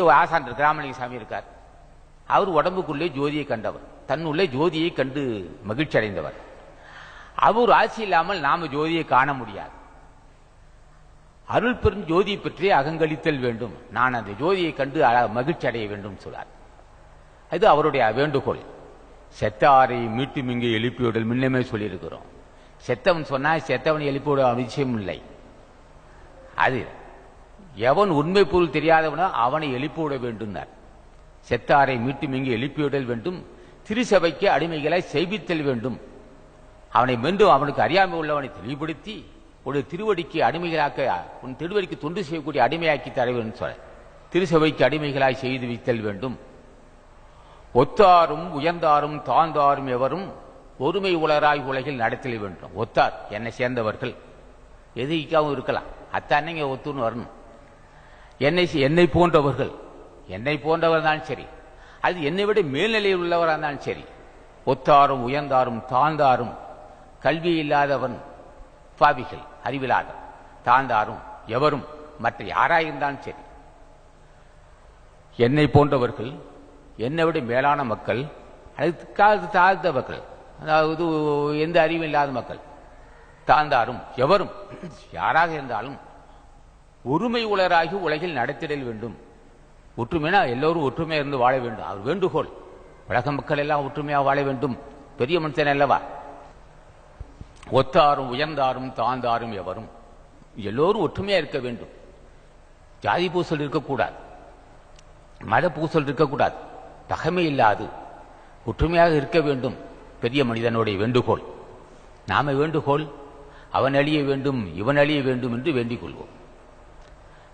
ஆசான் இருக்கு, ராமலிங்க சாமி இருக்கார். அவர் உடம்புக்குள்ளே ஜோதியை கண்டவர். தன்னுள்ளே ஜோதியை கண்டு மகிழ்ச்சி அடைந்தவர் அவர் ஆட்சி இல்லாமல் நாம ஜோதியை காண முடியாது. அருள் பெரும் ஜோதியை பற்றி அகங்களித்தல் வேண்டும். நான் அந்த ஜோதியை கண்டு அழ- மகிழ்ச்சி அடைய வேண்டும் சொல்றார் இது அவருடைய வேண்டுகோள். செத்தாரை மீட்டும் இங்கே எழுப்பிவிடல் முன்னமே சொல்லியிருக்கிறோம். செத்தவன் சொன்னா செத்தவன் எழுப்பிவிட அவசியம் இல்லை அது எவன் உண்மை பொருள் தெரியாதவனோ அவனை எழுப்பிவிட வேண்டும்னார். செத்தாரை மீட்டும் இங்கே எழுப்பிவிடல் வேண்டும். திருசபைக்கு அடிமைகளை செய்வித்தல் வேண்டும். அவனை மீண்டும் அவனுக்கு அறியாமை உள்ளவனை தெளிவுபடுத்தி ஒரு திருவடிக்கு அடிமைகளாக்க உன் திருவடிக்கு தொண்டு செய்யக்கூடிய அடிமையாக்கி தர வேண்டும் சொல்ல திருசபைக்கு அடிமைகளாய் செய்து வைத்தல் வேண்டும். ஒத்தாரும் உயர்ந்தாரும் தாழ்ந்தாரும் எவரும் ஒருமை உலராய் உலகில் நடத்தல் வேண்டும். ஒத்தார் என்னை சேர்ந்தவர்கள். எதுக்காகவும் இருக்கலாம். அத்தானே இங்க ஒத்துன்னு வரணும். என்னை என்னை போன்றவர்கள். என்னை போன்றவர் தான் சரி. அது என்னை விட மேல்நிலையில் உள்ளவராக இருந்தாலும் சரி. ஒத்தாரும் உயர்ந்தாரும் தாழ்ந்தாரும் கல்வி இல்லாதவன் பாவிகள் அறிவில்லாத தாழ்ந்தாரும் எவரும் மற்ற யாராயிருந்தாலும் சரி. என்னை போன்றவர்கள் என்னை விட மேலான மக்கள் அதுக்கு தாழ்ந்தவர்கள் அதாவது எந்த அறிவும் இல்லாத மக்கள். தாழ்ந்தாரும் எவரும் யாராக இருந்தாலும் ஒருமை உலராகி உலகில் நடத்திடல் வேண்டும். ஒற்றுமைனா எல்லோரும் ஒற்றுமையாக இருந்து வாழ வேண்டும். அவர் வேண்டுகோள். உலக மக்கள் எல்லாம் ஒற்றுமையாக வாழ வேண்டும். பெரிய மனுஷன் அல்லவா? ஒத்தாரும் உயர்ந்தாரும் தாழ்ந்தாரும் எவரும் எல்லோரும் ஒற்றுமையாக இருக்க வேண்டும். ஜாதி பூசல் இருக்கக்கூடாது. மத பூசல் இருக்கக்கூடாது. பகைமை இல்லாது ஒற்றுமையாக இருக்க வேண்டும். பெரிய மனிதனுடைய வேண்டுகோள். நாம வேண்டுகோள். அவன் அழிய வேண்டும் இவன் அழிய வேண்டும் என்று வேண்டிக் கொள்வோம்.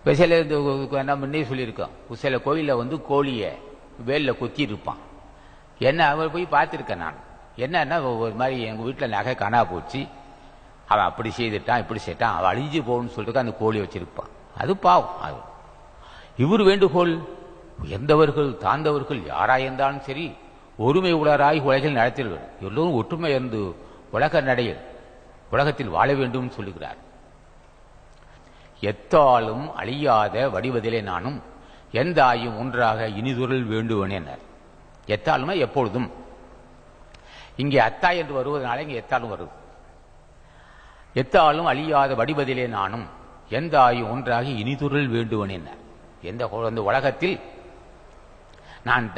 சில இந்த என்ன முன்னே சொல்லியிருக்கோம். சில கோயிலில் வந்து கோழியை வேலில் கொத்தி இருப்பான் என்ன அவன் போய் பார்த்துருக்கேன் நான். என்னன்னா ஒரு மாதிரி எங்கள் வீட்டில் நகை காணா போச்சு. அவன் அப்படி செய்துட்டான் இப்படி செய்தான் அவன் அழிஞ்சு போகணும்னு சொல்லிட்டு அந்த கோழி வச்சிருப்பான். அது பாவம் அது. இவர் வேண்டுகோள் உயர்ந்தவர்கள் தாழ்ந்தவர்கள் யாராயிருந்தாலும் சரி ஒருமை உளராய் உலகில் நடத்திடுவர். எல்லோரும் ஒற்றுமை இருந்து உலக நடையில் உலகத்தில் வாழ வேண்டும் சொல்லுகிறார். எத்தாலும் அழியாத வடிவதிலே நானும் எந்த ஆயும் ஒன்றாக இனிதுரல் வேண்டுவன் எத்தாலுமே? எப்பொழுதும். இங்கே அத்தா என்று வருவதனால இங்கே எத்தாலும் வருது. எத்தாலும் அழியாத வடிவதிலே நானும் எந்த ஆயும் ஒன்றாக இனிதுரல் வேண்டுவன் எந்த உலகத்தில் நான்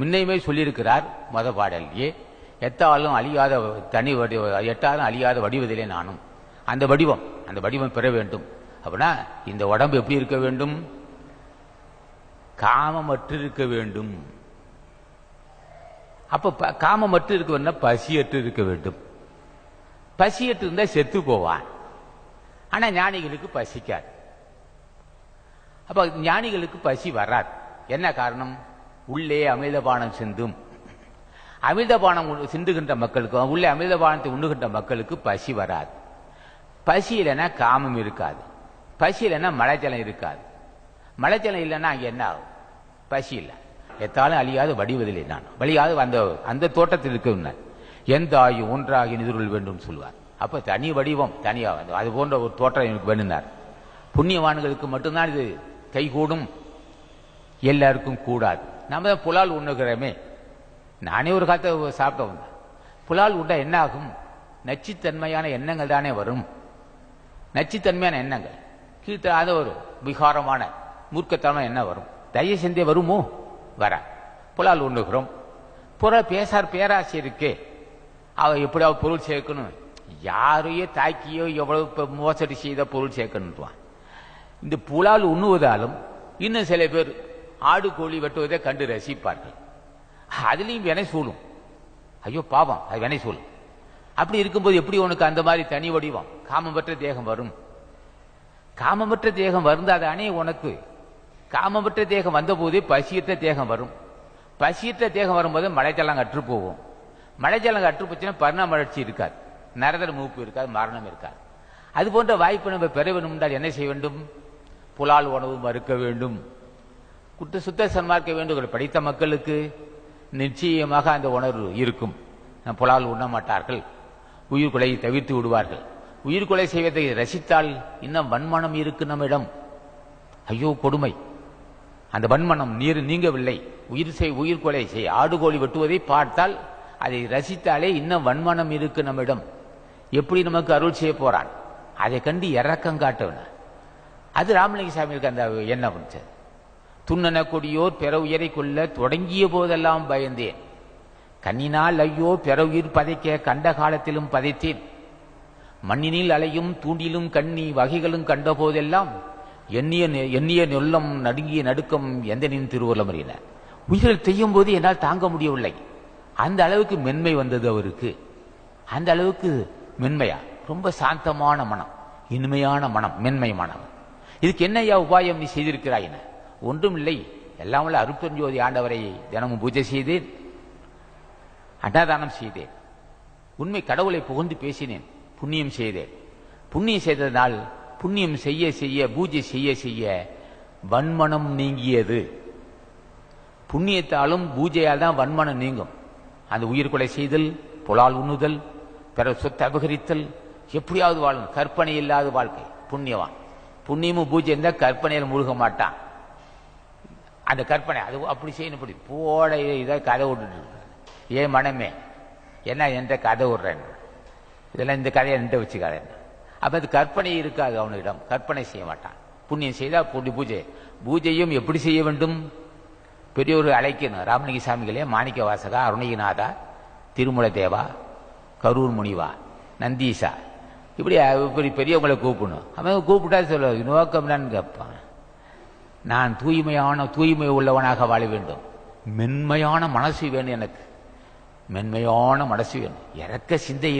முன்னையுமே சொல்லியிருக்கிறார் மத பாடல்யே எத்தாலும் அழியாத தனி வடிவ எட்டாலும் அழியாத வடிவதிலே நானும். அந்த வடிவம் அந்த வடிவம் பெற வேண்டும். அப்படின்னா இந்த உடம்பு எப்படி இருக்க வேண்டும்? காமமற்று இருக்க வேண்டும். அப்ப ப- காமமற்று இருக்க வேண்டும். பசியற்று இருக்க வேண்டும் பசியற்று இருந்தா செத்து போவான். ஆனா ஞானிகளுக்கு பசிக்காது. அப்ப ஞானிகளுக்கு பசி வராது. என்ன காரணம்? உள்ளே அமிர்தபானம் சிந்தும். அமிர்தபானம் சிந்துகின்ற மக்களுக்கு உள்ளே அமிர்தபானத்தை உண்ணுகின்ற மக்களுக்கு பசி வராது. பசி இல்லைன்னா காமம் இருக்காது. பசி இல்லைன்னா மழைச்சலம் இருக்காது. மழைச்சலம் இல்லைன்னா அங்கே என்ன ஆகும்? பசி இல்லை. எத்தாலும் அழியாது வடிவதில்லை நான் வழியாது அந்த அந்த தோட்டத்தில் இருக்க எந்த ஆயு ஒன்றாகி நிதிருள் வேண்டும் சொல்லுவார். அப்போ தனி வடிவம் தனியாக அது போன்ற ஒரு தோற்றம் எனக்கு வேணுனார் புண்ணியவான்களுக்கு மட்டும்தான் இது கைகூடும். எல்லாருக்கும் கூடாது. நம்ம தான் புலால் உண்ணுகிறோமே. நானே ஒரு காலத்தை சாப்பிட்டவங்க புலால் உண்டா என்ன ஆகும் நச்சுத்தன்மையான எண்ணங்கள் தானே வரும். நச்சுத்தன்மையான எண்ணங்கள். கீழ்த்த ஒரு விகாரமான மூர்க்கத்தனம் என்ன வரும்? தயவு செஞ்சே வருமோ? வர புலால் உண்ணுகிறோம். புற பேசார் பேராசி இருக்கே. அவ எப்படியாவது பொருள் சேர்க்கணும். யாரையோ தாக்கியோ எவ்வளவு மோசடி செய்த பொருள் சேர்க்கணுன்றான் இந்த புலால் உண்ணுவதாலும் இன்னும் சில பேர் ஆடு கோழி வெட்டுவதை கண்டு ரசிப்பார்கள். அதுலேயும் வினை சூழும். ஐயோ பாவம் அது வினை சூழும். அப்படி இருக்கும்போது எப்படி உனக்கு அந்த மாதிரி தனி வடிவம்? காமமற்ற தேகம் வரும். காமமற்ற தேகம் வருந்தாதானே உனக்கு. காமமற்ற தேகம் வந்தபோதே பசியற்ற தேகம் வரும். பசியற்ற தேகம் வரும்போது மழைச்சலம் அற்று போகும் மழைச்சலம் அற்று போச்சுன்னா பரிணாம வளர்ச்சி இருக்காது. நரதர மூப்பு இருக்காது மரணம் இருக்காது. அது போன்ற வாய்ப்பு நம்ம பெற வேண்டும் என்றால் என்ன செய்ய வேண்டும்? புலால் உணவு மறுக்க வேண்டும். குற்ற சுத்த சன்மார்க்க வேண்டும் படித்த மக்களுக்கு நிச்சயமாக அந்த உணர்வு இருக்கும். புலால் உண்ண மாட்டார்கள். உயிர்கொலை தவிர்த்து விடுவார்கள். உயிர்கொலை செய்வதை ரசித்தால் இன்னும் வன்மனம் இருக்கு நம்மிடம். ஐயோ கொடுமை. அந்த வன்மனம் நீர் நீங்கவில்லை. உயிர் செய் உயிர் கொலை செய். ஆடு கோழி வெட்டுவதை பார்த்தால் அதை ரசித்தாலே இன்னும் வன்மனம் இருக்கு நம்மிடம். எப்படி நமக்கு அருள் செய்ய போறான்? அதை கண்டு இறக்கம் காட்டவன. அது ராமலிங்க சாமிக்கு அந்த என்ன வந்துச்சு. துண்ணன கொடியோர் பிற உயரை கொள்ள தொடங்கிய போதெல்லாம் பயந்தேன். கண்ணினால் ஐயோ பிற உயிர் பதைக்க கண்ட காலத்திலும் பதைத்தேன். மண்ணினில் அலையும் தூண்டிலும் கண்ணி வகைகளும் கண்ட போதெல்லாம் எண்ணிய எண்ணிய நெல்லம் நடுங்கிய நடுக்கம் எந்தனின் திருவள்ளுவர் அறியின உயிர்கள் செய்யும் போது என்னால் தாங்க முடியவில்லை. அந்த அளவுக்கு மென்மை வந்தது அவருக்கு. அந்த அளவுக்கு மென்மையா? ரொம்ப சாந்தமான மனம் இனிமையான மனம் மென்மை மனம். இதுக்கு என்னையா உபாயம் நீ செய்திருக்கிறாயின ஒன்றுமில்லை. எல்லாம் அருப்பஞ்சோதி ஆண்டவரை தினமும் பூஜை செய்தேன். அன்னதானம் செய்தேன். உண்மை கடவுளை புகழ்ந்து பேசினேன். புண்ணியம் செய்தேன். புண்ணியம் செய்ததனால் புண்ணியம் செய்ய செய்ய பூஜை செய்ய செய்ய வன்மனம் நீங்கியது. புண்ணியத்தாலும் பூஜையால் தான் வன்மனம் நீங்கும். அந்த உயிர் கொலை செய்தல் புலால் உண்ணுதல் பிற சொத்தை அபகரித்தல் எப்படியாவது வாழும். கற்பனை இல்லாத வாழ்க்கை புண்ணியவான். புண்ணியமும் பூஜை இருந்தால் கற்பனையில் முழுக மாட்டான். அந்த கற்பனை அது அப்படி செய்யணும் இப்படி போட இதை கதை விட்டுட்டு ஏன் மனமே? என்ன என்ற கதை விடுறேன் இதெல்லாம் இந்த கதையை என்கிட்ட வச்சுக்காதேன் அப்ப அது கற்பனை இருக்காது அவனிடம் கற்பனை செய்ய மாட்டான். புண்ணியம் செய்தா புண்ணிய பூஜை. பூஜையும் எப்படி செய்ய வேண்டும்? பெரியோர் அழைக்கணும். ராமலிங்க சாமிகளே மாணிக்க வாசகா அருணகிநாதா திருமல தேவா கரூர் முனிவா நந்தீசா. இப்படி இப்படி பெரியவங்களை கூப்பிடணும். அவன் கூப்பிட்டா சொல்ல நோக்கம் என்னன்னு கேட்பான். நான் தூய்மையான தூய்மை உள்ளவனாக வாழ வேண்டும். மென்மையான மனசு வேணும் எனக்கு. மென்மையான மனசு வேணும். இறக்க சிந்தை